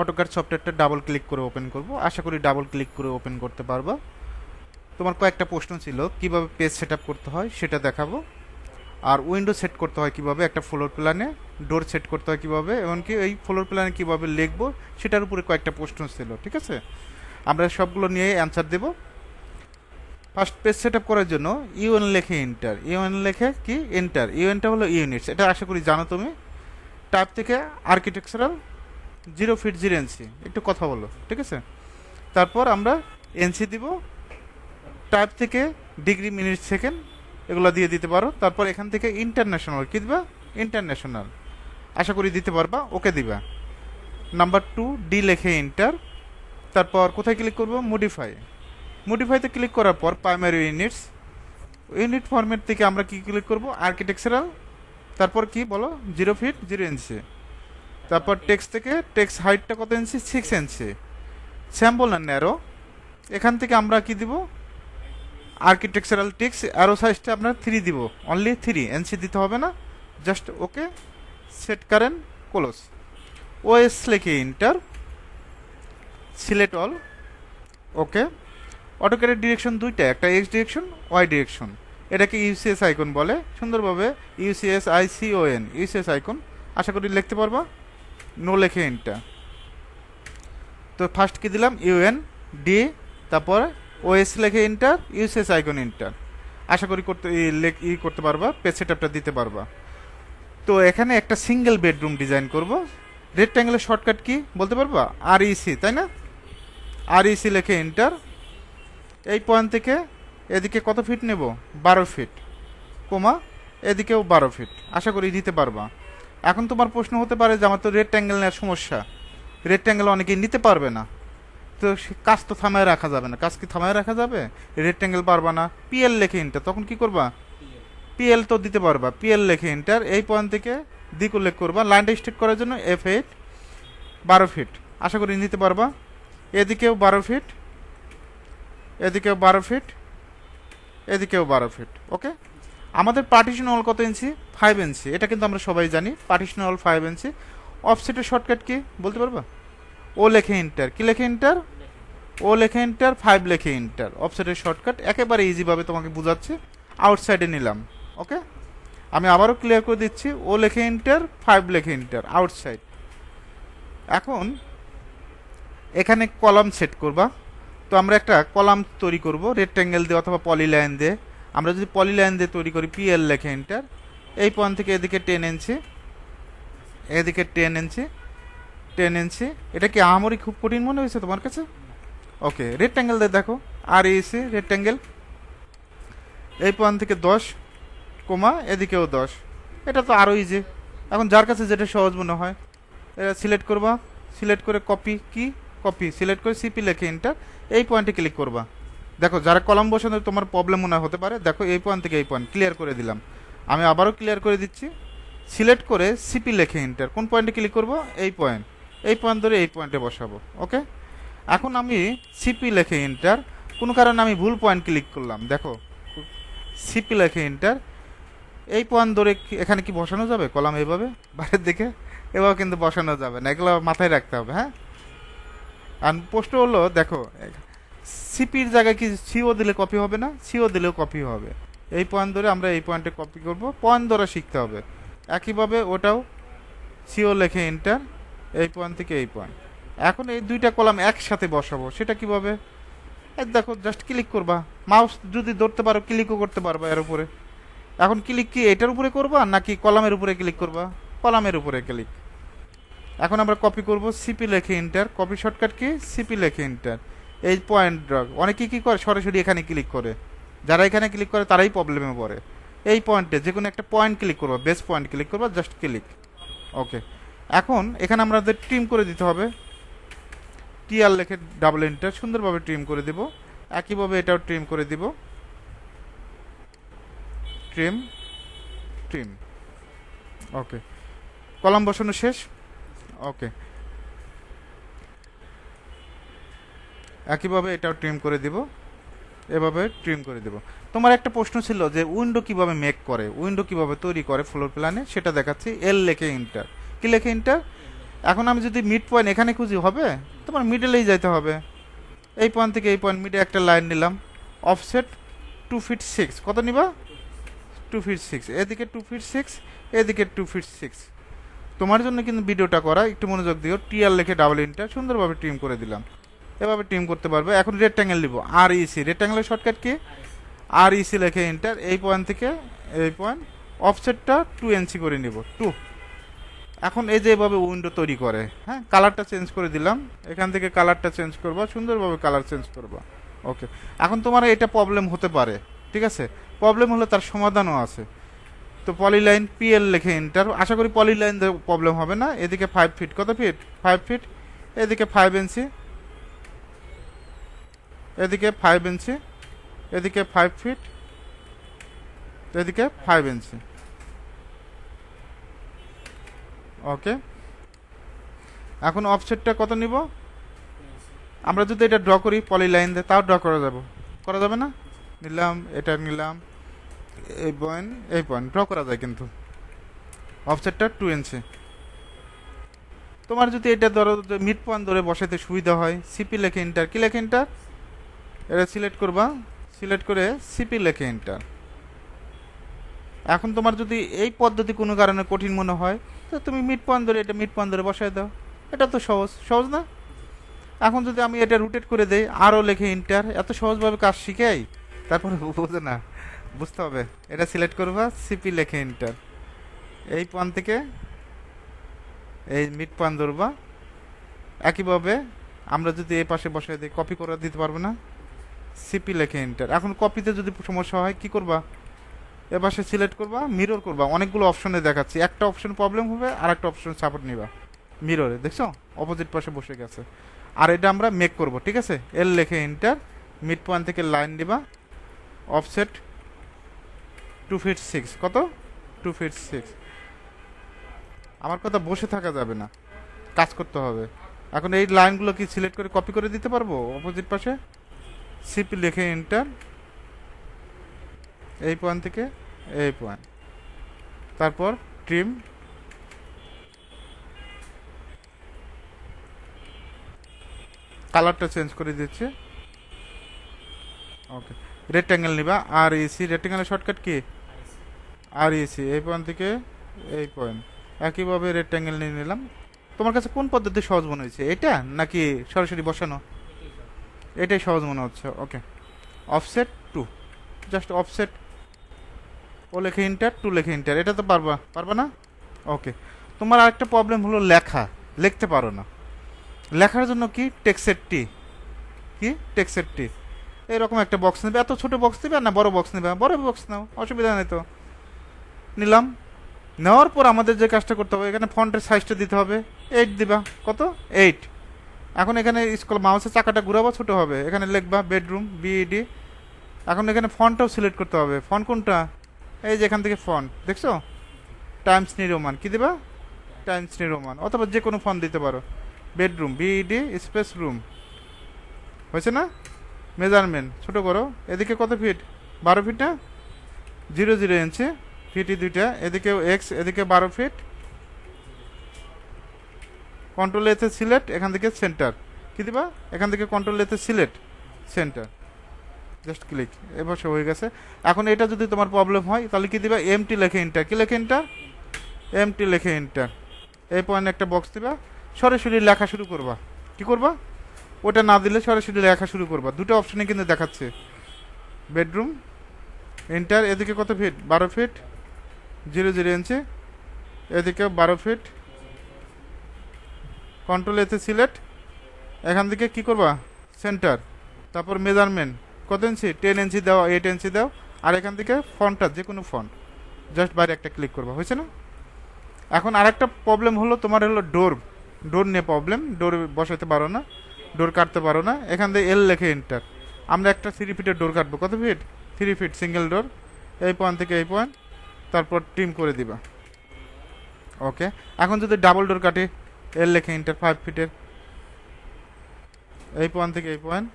অটোকার সফটওয়্যারটা double click করে open করব। আশা করি ডাবল ক্লিক করে ওপেন করতে পারবা। তোমার কয়েকটা প্রশ্ন ছিল, কীভাবে পেজ সেট করতে হয় সেটা দেখাবো। আর উইন্ডো সেট করতে হয় কীভাবে, একটা ফ্লোর প্ল্যানে ডোর সেট করতে হয় কীভাবে, এমনকি এই ফ্লোর প্ল্যানে কীভাবে লিখব, সেটার উপরে কয়েকটা প্রশ্ন ছিল, ঠিক আছে? আমরা সবগুলো নিয়ে অ্যান্সার দেব। ফার্স্ট পেজ সেট করার জন্য ইউএন লেখে এন্টার ইউএন লেখে কি? এন্টার ইউএনটা হলো ইউনিটস এটা আশা করি জানো তুমি। টাইপ থেকে architectural zero feet zero NC একটু কথা বলো, ঠিক আছে? তারপর আমরা এনসি দিব টাইপ থেকে ডিগ্রি মিনিট সেকেন্ড এগুলো দিয়ে দিতে পারো। তারপর এখান থেকে ইন্টারন্যাশনাল কী দিবা? ইন্টারন্যাশনাল আশা করি দিতে পারবা, ওকে দিবা। নাম্বার টু ডি লেখে ইন্টার তারপর কোথায় ক্লিক করব? মডিফাই মডিফাইতে ক্লিক করার পর প্রাইমারি ইউনিটস ইউনিট ফরম্যাট থেকে আমরা কি ক্লিক করব? আর্কিটেকচারাল তারপর কি বলো? জিরো ফিট জিরো ইঞ্চি তারপর টেক্সট থেকে টেক্সট হাইটটা কত ইঞ্চি সিক্স ইঞ্চি স্যাম্পল আর ন্যারো এখান থেকে আমরা কি দিব? আর্কিটেকচারাল টেক্স অ্যারো সাইজটা আপনার থ্রি দিব। অনলি থ্রি এনসি দিতে হবে না। Just okay set current close OS লেখে ইন্টার সিলেট অল ওকে অটোক্যারের ডিরেকশন দুইটা, একটা এক্স ডিরেকশন ওয়াই ডিরেকশন এটাকে ইউসিএস আইকন বলে। সুন্দরভাবে UCS I C O N UCS icon আশা করি লিখতে পারবা। নো লেখে ইনটা তো ফার্স্ট কি দিলাম? ইউএন ডি তারপর ওএস লেখে ইন্টার ইউসিএস আইকন ইন্টার আশা করি করতে, ই করতে পারবা পেজ সেটআপটা দিতে পারবা। তো এখানে একটা সিঙ্গেল বেডরুম ডিজাইন করব। রেক্ট্যাঙ্গেলের শর্টকাট কি বলতে পারবা? আর ইসি তাই না? আর ইসি লেখে ইন্টার এই পয়েন্ট থেকে এদিকে কত ফিট নেব? বারো ফিট কোমা, এদিকেও বারো ফিট আশা করি দিতে পারবা। এখন তোমার প্রশ্ন হতে পারে যে আমার তো রেড রেক্ট্যাঙ্গেল নেওয়ার সমস্যা। রেড রেক্ট্যাঙ্গেল অনেকেই নিতে পারবে না। তো কাজ তো থামায় রাখা যাবে না। কাজ কি থামায় রাখা যাবে? রেড রেক্ট্যাঙ্গেল পারবা না। পিএল লেখে ইন্টার তখন কি করবা? পিএল তো দিতে পারবা। পিএল লেখে ইন্টার এই পয়েন্ট থেকে দিক উল্লেখ করবা। লাইনটা স্ট্রেট করার জন্য এফ এইট বারো ফিট আশা করি নিতে পারবা। এদিকেও বারো ফিট এদিকেও বারো ফিট এদিকেও বারো ফিট ওকে আমাদের পার্টিশন হল কত ইঞ্চি ফাইভ ইঞ্চি এটা কিন্তু আমরা সবাই জানি। পার্টিশন হল ফাইভ ইঞ্চি অফসেটের শর্টকাট কি? বলতে পারবা? ও লেখে ইন্টার কি লেখে ইন্টার ও লেখে ইন্টার ফাইভ লেখে ইন্টার অফসেটের শর্টকাট একেবারে ইজিভাবে তোমাকে বোঝাচ্ছি। আউটসাইডে নিলাম। ওকে আমি আবারও ক্লিয়ার করে দিচ্ছি। ও লেখে ইন্টার ফাইভ লেখে ইন্টার আউটসাইড এখন এখানে কলাম সেট করবা। তো আমরা একটা কলাম তৈরি করব। রেক্ট্যাঙ্গেল দিয়ে অথবা পলিলাইন দিয়ে। আমরা যদি পলিলাইন দিয়ে তৈরি করি পিএল লেখে এন্টার এই পয়েন্ট থেকে এদিকে টেন ইঞ্চি এদিকে টেন ইঞ্চি টেন ইঞ্চি এটা কি আহামরি খুব কঠিন মনে হয়েছে তোমার কাছে? ওকে রেড রেক্ট্যাঙ্গেল দিয়ে দেখো আর ইসি রেক্ট্যাঙ্গেল এই পয়েন্ট থেকে দশ কোমা এদিকেও দশ, এটা তো আরও ইজি এখন যার কাছে যেটা সহজ মনে হয়, এটা সিলেক্ট করবা সিলেক্ট করে কপি কি? কপি সিলেক্ট করে সিপি লেখে এন্টার এই পয়েন্টে ক্লিক করবা। দেখো, যারা কলম বসানো, তোমার প্রবলেম মনে হতে পারে। দেখো, এই পয়েন্ট থেকে এই পয়েন্ট ক্লিয়ার করে দিলাম। আমি আবারও ক্লিয়ার করে দিচ্ছি। সিলেক্ট করে সিপি লেখে এন্টার কোন পয়েন্টে ক্লিক করব? এই পয়েন্ট এই পয়েন্ট ধরে এই পয়েন্টে বসাবো ওকে এখন আমি সিপি লেখে এন্টার কোনো কারণে আমি ভুল পয়েন্ট ক্লিক করলাম। দেখো সিপি লেখে এন্টার এই পয়েন্ট ধরে এখানে কি বসানো যাবে? কলাম এইভাবে, বাইরের দিকে। এভাবে কিন্তু বসানো যাবে না। এগুলো মাথায় রাখতে হবে হ্যাঁ? আর প্রশ্ন হলো, দেখো সিপির জায়গায় কি সিও দিলে কপি হবে না? সিও দিলেও কপি হবে। এই পয়েন্ট ধরে আমরা এই পয়েন্টে কপি করব। পয়েন্ট ধরে শিখতে হবে। একইভাবে ওটাও সিও লেখে এন্টার এই পয়েন্ট থেকে এই পয়েন্ট এখন এই দুইটা কলাম একসাথে বসাবো। সেটা কীভাবে? দেখো জাস্ট ক্লিক করবা। মাউস যদি ধরতে পারো ক্লিকও করতে পারবা এর উপরে। এখন ক্লিক কি এটার উপরে করবা, নাকি কলামের উপরে ক্লিক করবা? কলামের উপরে ক্লিক এখন আমরা কপি করব। সিপি লেখে ইন্টার কপি শর্টকাট কি? সিপি লেখে ইন্টার এই পয়েন্ট ড্রগ অনেকে কী করে? সরাসরি এখানে ক্লিক করে। যারা এখানে ক্লিক করে, তারাই প্রবলেমে পড়ে। এই পয়েন্টে যে কোনো একটা পয়েন্ট ক্লিক করব বেস পয়েন্ট ক্লিক করব জাস্ট ক্লিক ওকে এখন এখানে আমাদের ট্রিম করে দিতে হবে। টিআর লেখে ডাবল ইন্টার সুন্দরভাবে ট্রিম করে দেব। একইভাবে এটাও ট্রিম করে দিব। ট্রিম ট্রিম ওকে কলাম বসানো শেষ। ওকে একইভাবে এটাও ট্রিম করে দিব। এভাবে ট্রিম করে দিব। তোমার একটা প্রশ্ন ছিল যে উইন্ডো কীভাবে মেক করে? উইন্ডো কীভাবে তৈরি করে ফ্লোর প্ল্যানে সেটা দেখাচ্ছি। এল লেখে ইন্টার কি লেখে ইন্টার এখন আমি যদি মিড পয়েন্ট এখানে খুঁজি, হবে? তোমার মিডলেই যাইতে হবে। এই পয়েন্ট থেকে এই পয়েন্ট মিডে একটা লাইন নিলাম। অফসেট টু ফিট সিক্স কত নিবা? টু ফিট সিক্স এদিকে টু ফিট সিক্স এদিকে টু ফিট সিক্স তোমার জন্য কিন্তু ভিডিওটা করা। একটু মনোযোগ দিও। টিআর লেখে ডাবল ইন্টার সুন্দরভাবে ট্রিম করে দিলাম। এভাবে টিম করতে পারবে। এখন রেক্ট্যাঙ্গেল নিব। আর ইসি রেক্ট্যাঙ্গেলের শর্টকাট কি? আর ইসি লিখে ইন্টার এই পয়েন্ট থেকে এই পয়েন্ট অফসেটটা টু এনসি করে নিব। টু এখন এই যে এভাবে উইন্ডো তৈরি করে হ্যাঁ? কালারটা চেঞ্জ করে দিলাম। এখান থেকে কালারটা চেঞ্জ করবা, সুন্দরভাবে কালার চেঞ্জ করবা। ওকে এখন তোমার এটা প্রবলেম হতে পারে, ঠিক আছে? প্রবলেম হলে তার সমাধানও আছে। তো পলিলাইন পিএল লিখে ইন্টার আশা করি পলিলাইন প্রবলেম হবে না। এদিকে ফাইভ ফিট কত ফিট ফাইভ ফিট এদিকে ফাইভ ইঞ্চি এদিকে ফাইভ ইঞ্চি এদিকে ফাইভ ফিট এদিকে ফাইভ ইঞ্চি ওকে এখন অফসেটটা কত নিব? আমরা যদি এটা ড্র করি পলি লাইন দিয়ে, তাও ড্র করা যাব। করা যাবে না? নিলাম, এটা নিলাম। এই পয়েন্ট এই পয়েন্ট ড্র করা যায় কিন্তু। অফসেটটা টু ইঞ্চি তোমার যদি এটা ধরো মিড পয়েন্ট ধরে বসাতে সুবিধা হয় সিপি লেখে ইন্টার কি লেখে ইন্টার এটা সিলেক্ট করবা। সিলেক্ট করে সিপি লেখে ইন্টার এখন তোমার যদি এই পদ্ধতি কোনো কারণে কঠিন মনে হয়, তো তুমি মিট পয়েন্ট ধরে এটা মিট পয়েন্ট ধরে বসায় দাও। এটা তো সহজ। সহজ না? এখন যদি আমি এটা রুটেট করে দেই, আরও লেখে ইন্টার এত সহজভাবে কাজ শিখাই, তারপরে বোঝে না। বুঝতে হবে। এটা সিলেক্ট করবা, সিপি লেখে ইন্টার এই পান থেকে এই মিড পয়েন্ট ধরবা। একইভাবে আমরা যদি এই পাশে বসায় দিই কপি করে দিতে পারব না। সিপি লেখে ইন্টার এখন কপিতে যদি সমস্যা হয়, কি করবা? এ পাশে সিলেক্ট করবা মিরর করবা। অনেকগুলো অপশনে দেখাচ্ছি। একটা অপশন প্রবলেম হবে আর একটা অপশন সাপোর্ট নিবা মিররে দেখছ? অপোজিট পাশে বসে গেছে। আর এটা আমরা মেক করব, ঠিক আছে? এল লেখে ইন্টার মিড পয়েন্ট থেকে লাইন দিবা। অফসেট টু ফিট সিক্স কত? টু ফিট সিক্স আমার কথা বসে থাকা যাবে না। কাজ করতে হবে। এখন এই লাইনগুলো কি সিলেক্ট করে কপি করে দিতে পারব? অপোজিট পাশে? সিপি লিখে ইন্টার এই পয়েন্ট থেকে এই পয়েন্ট তারপর ট্রিম কালারটা চেঞ্জ করে দিচ্ছে। ওকে রেক্ট্যাঙ্গেল নিবা আর ইসি রেক্ট্যাঙ্গেলের শর্টকাট কি? আর ইসি এই পয়েন্ট থেকে এই পয়েন্ট একইভাবে রেক্ট্যাঙ্গেল নিয়ে নিলাম। তোমার কাছে কোন পদ্ধতি সহজ মনে হয়েছে? এটা নাকি সরাসরি বসানো? এটাই সহজ মনে হচ্ছে okay offset two just offset O লেখে ইন্টার টু লেখে ইন্টার এটা তো পারবা পারবা না? ওকে তোমার আরেকটা প্রবলেম হলো লেখা, লিখতে পারো না। লেখার জন্য কি? টেক্সের টি কি? টেক্সের টি এরকম একটা বক্স নেবে, এত ছোট বক্স নেবে না বড় বক্স নেবে? বড় বক্স নাও, অসুবিধা নেই তো। নিলাম। নেওয়ার পর আমাদের যে কাজটা করতে হবে, এখানে ফন্টের সাইজটা দিতে হবে এইট দিবা, কত? এইট এখন এখানে স্কুল মাউসের চাকাটা ঘুরাবো, ছোট হবে। এখানে লিখবা বেডরুম বিইডি এখন এখানে ফন্টটাও সিলেক্ট করতে হবে। ফন্ট কোনটা? এই যে এখান থেকে ফন্ট, দেখছ? টাইমস নি রোমান কী দিবা? টাইমস নি রোমান অথবা যে কোনো ফন্ট দিতে পারো। বেডরুম বিইডি স্পেস রুম হয়েছে না? মেজারমেন্ট ছোট করো। এদিকে কত ফিট বারো ফিট না? জিরো জিরো ইঞ্চি ফিটি দুইটা। এদিকে এক্স এদিকে বারো ফিট কন্ট্রোল এতে সিলেক্ট এখান থেকে সেন্টার কি দিবা? এখান থেকে কন্ট্রোল এতে সিলেক্ট সেন্টার জাস্ট ক্লিক এবার সে হয়ে গেছে। এখন এটা যদি তোমার প্রবলেম হয়, তাহলে কি দিবা? এমটি লেখে ইন্টার কি লেখে ইন্টার এমটি লেখে ইন্টার এই পয়েন্ট একটা বক্স দিবা। সরাসরি লেখা শুরু করবা। কি করবা? ওটা না দিলে সরাসরি লেখা শুরু করবা। দুটো অপশনে কিন্তু দেখাচ্ছে। বেডরুম ইন্টার এদিকে কত ফিট বারো ফিট জিরো জিরো ইঞ্চি এদিকে বারো ফিট কন্ট্রোল এতে সিলেক্ট এখান থেকে কি করবা? সেন্টার তারপর মেজারমেন্ট কত ইঞ্চি টেন ইঞ্চি দাও এইট ইঞ্চি দাও। আর এখান থেকে ফন্টটা যে কোনো ফন্ট জাস্ট বাইরে একটা ক্লিক করবা, হয়েছে না? এখন আরেকটা প্রবলেম হলো, তোমার হলো ডোর ডোর নিয়ে প্রবলেম ডোর বসাতে পারো না। ডোর কাটতে পারো না। এখান থেকে এল লেখে এন্টার আমরা একটা থ্রি ফিটের ডোর কাটবো। কত feet three feet single door এই পয়েন্ট থেকে এই পয়েন্ট তারপর টিম করে দিবা। ওকে এখন যদি ডাবল ডোর কাটে এল লেখে ইন্টার ফাইভ ফিটের এই পয়েন্ট থেকে এই পয়েন্ট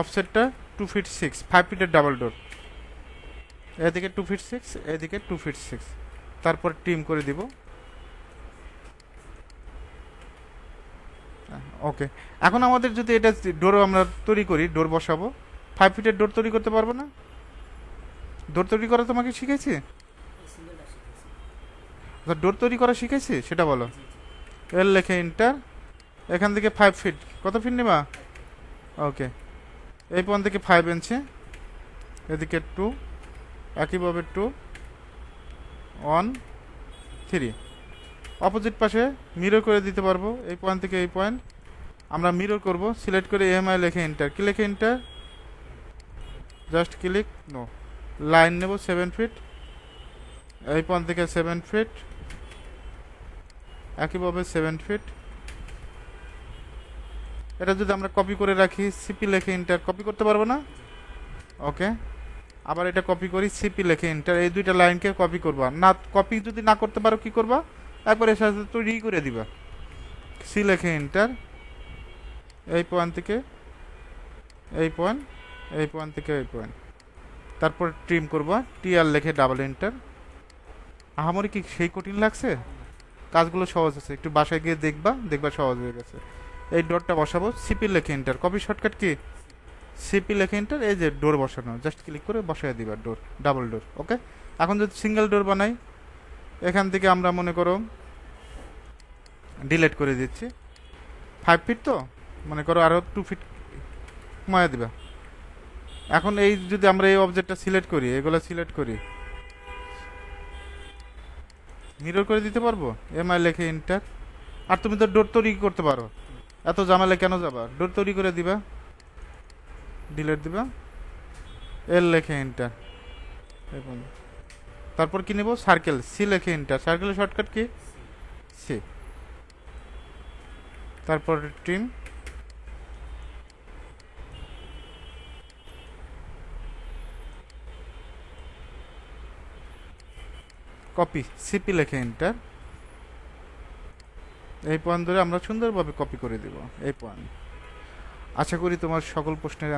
অফসেটটা টু ফিট সিক্স ফাইভ ফিটের ডাবল ডোর এদিকে টু ফিট সিক্স এদিকে টু ফিট সিক্স তারপর ট্রিম করে দিব। ওকে এখন আমাদের যদি এটা ডোর আমরা তৈরি করি ডোর বসাবো ফাইভ ফিটের ডোর তৈরি করতে পারব না? ডোর তৈরি করা তোমাকে শিখেছি ডোর তৈরি করা শিখেছি সেটা বলো। এল লেখে ইন্টার এখান থেকে ফাইভ ফিট কত ফিট নেবা? ওকে এই পয়েন্ট থেকে ফাইভ ইঞ্চি এদিকে টু একইভাবে টু ওয়ান থ্রি অপোজিট পাশে মিরর করে দিতে পারব। এই পয়েন্ট থেকে এই পয়েন্ট। আমরা মিরর করব সিলেক্ট করে এমআই লেখে ইন্টার কি লেখে enter just click no line নেব সেভেন ফিট এই পয়েন্ট থেকে সেভেন ফিট একইভাবে সেভেন ফিট এটা যদি আমরা কপি করে রাখি সিপি লেখে ইন্টার কপি করতে পারব না? ওকে আবার এটা কপি করি সিপি লেখে ইন্টার এই দুইটা লাইনকে কপি করবা। না কপি যদি না করতে পারো, কি করবা? একবার এর সাথে তৈরি করে দিবা। সি লেখে ইন্টার এই পয়েন্ট থেকে এই পয়েন্ট এই পয়েন্ট থেকে এই পয়েন্ট তারপর ট্রিম করবা। টি আর লেখে ডাবল এন্টার আহামরি কি সেই কঠিন লাগছে? কাজগুলো সহজ আছে। একটু বাসায় গিয়ে দেখবা দেখবা সহজ হয়ে গেছে। এই ডোরটা বসাবো, সিপি লেখে এন্টার কপি শর্টকাট কি? সিপি লেখে এন্টার এই যে ডোর বসানো। জাস্ট ক্লিক করে বসাই দিবা ডোর ডাবল ডোর ওকে এখন যদি সিঙ্গেল ডোর বানাই, এখান থেকে আমরা মনে করো ডিলেট করে দিচ্ছি। ফাইভ ফিট তো? মনে করো আরও টু ফিট কমায় দিবা। এখন এই যদি আমরা এই অবজেক্টটা সিলেক্ট করি, এগুলো সিলেক্ট করি মিরর করে দিতে পারব? এমআই লেখে ইন্টার আর তুমি তো ডোর তৈরি করতে পারো। এত জামালে কেন যাবা? ডোর তৈরি করে দিবা। ডিলেট দিবা। এল লেখে ইন্টার তারপর কি নেব? সার্কেল সি লেখে ইন্টার সার্কেলের শর্টকাট কি? সি তারপর টিম কপি সিপি লেখে এন্টার এই পয়েন্ট ধরে আমরা সুন্দরভাবে কপি করে দেব, এই পয়েন্ট আশা করি তোমার সকল প্রশ্নের